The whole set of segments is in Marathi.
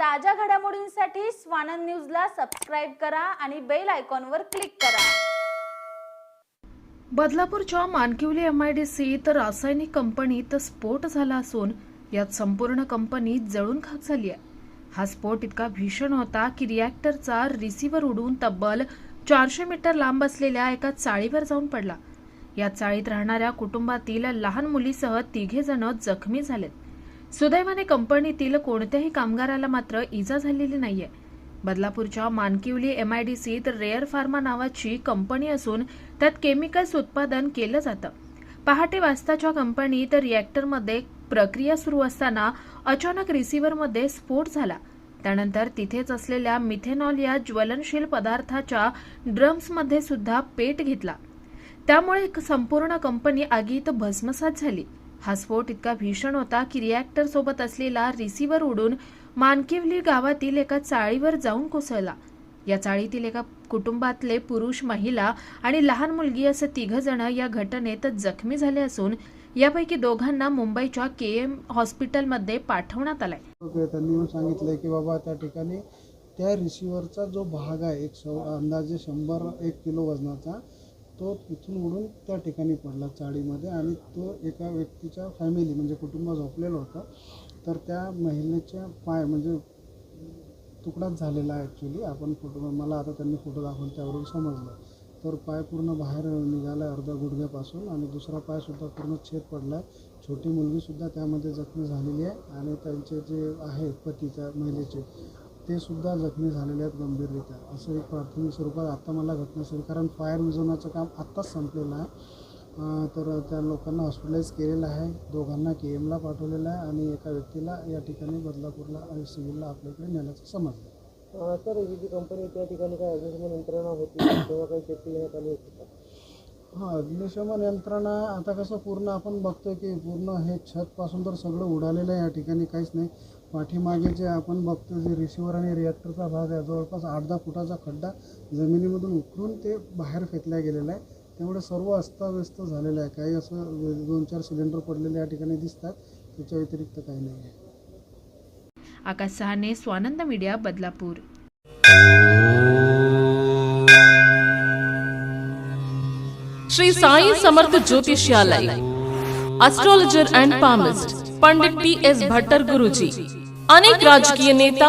ताज्या घडामोडींसाठी स्वानंद न्यूजला सबस्क्राईब करा आणि बेल आयकॉनवर क्लिक करा. बदलापूरच्या Mankivli M I D C तर रासायनिक कंपनीत स्फोट झाला असून यात संपूर्ण कंपनी जळून खाक झाली आहे. हा स्फोट इतका भीषण होता की रिॲक्टरचा रिसिव्हर उडून तब्बल चारशे मीटर लांब असलेल्या एका चाळीवर जाऊन पडला. या चाळीत राहणाऱ्या कुटुंबातील लहान मुलीसह तिघे जण जखमी झालेत. सुदैवाने कंपनीतील कोणत्याही कामगाराला मात्र इजा झालेली नाहीये. बदलापूरच्या मानकिवली एम आय डी सीत रेअर फार्मा नावाची कंपनी असून त्यात केमिकल्स उत्पादन केलं जातं. पहाटे वाजताच्या कंपनीत रिॲक्टरमध्ये प्रक्रिया सुरू असताना अचानक रिसिव्हरमध्ये स्फोट झाला. त्यानंतर तिथेच असलेल्या मिथेनॉल या ज्वलनशील पदार्थाच्या ड्रम्समध्ये सुद्धा पेट घेतला. त्यामुळे एक संपूर्ण कंपनी आगीत भस्मसात झाली. हा स्फोट इतका भीषण होता की रिॲक्टर सोबत असलेला रिसिव्हर उडून मानकिवली गावातील एका चाळीवर जाऊन कोसळला. या चाळीतील एका कुटुंबातले पुरुष महिला आणि लहान मुलगी असं तिघ जण या घटनेत जखमी झाले असून यापैकी दोघांना मुंबईच्या के एम हॉस्पिटलमध्ये पाठवण्यात आलंय. त्यांनी सांगितलं की बाबा त्या ठिकाणी त्या रिसिव्हरचा जो भाग आहे एक अंदाजे शंभर एक किलो वजनाचा तो तिथून उडून त्या ठिकाणी पडला चाळीमध्ये आणि तो एका व्यक्तीच्या फॅमिली म्हणजे कुटुंब झोपलेलं होतं. तर त्या महिलेच्या पाय म्हणजे तुकडाच झालेला आहे ॲक्च्युली आपण फोटो मला आता त्यांनी फोटो दाखवून त्यावरून समजलं. तर पाय पूर्ण बाहेर निघाला आहे अर्ध्या गुडघ्यापासून आणि दुसरा पायसुद्धा पूर्ण छेद पडला आहे छोटी मुलगीसुद्धा त्यामध्ये जखमी झालेली आहे आणि त्यांचे जे आहेत पती त्या महिलेचे ते सुद्धा जखमी झालेले आहेत गंभीररित्या. असं एक प्राथमिक स्वरूपात आता मला घटनास्थळी कारण फायर विझवण्याचं काम आत्ताच संपलेलं आहे. तर त्या लोकांना हॉस्पिटलाइज केलेलं आहे. दोघांना के एमला पाठवलेलं आहे आणि एका व्यक्तीला या ठिकाणी बदलापूरला आणि सिव्हिलला आपल्याकडे नेण्याचं समजलं. सर ही जी कंपनी त्या ठिकाणी काय अग्निशमन यंत्रणा होती तेव्हा काही सेफ्टी घेण्यात आली होती का? हां अग्निशमन यंत्रणा आता कसं पूर्ण आपण बघतोय की पूर्ण हे छतपासून तर सगळं उडालेलं आहे या ठिकाणी काहीच नाही. पाठीमागे जे आपण बघतो जे रिसिव्हर आणि रिॲक्टरचा भाग आहे जवळपास आठ दहा फुटाचा खड्डा जमिनीमधून उकरून ते बाहेर फेकल्या गेलेलं आहे. त्यामुळे सर्व अस्ताव्यस्त झालेलं आहे. काही असं दोन चार सिलेंडर पडलेले या ठिकाणी दिसतात. त्याच्या व्यतिरिक्त काही नाही आहे. Akash Sahane Swanand media Badlapur. Shri Sai Samarth Jyotishalay. Astrologer and palmist Pandit T S Bhattar Guruji अनेक राजकीय नेता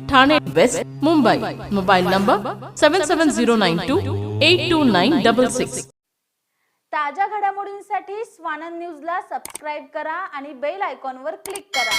Thane west Mumbai. Mobile number seven seven zero nine two eight two nine double six ताज्या घडामोडींसाठी स्वानंद न्यूजला सबस्क्राईब करा आणि बेल आयकॉनवर क्लिक करा.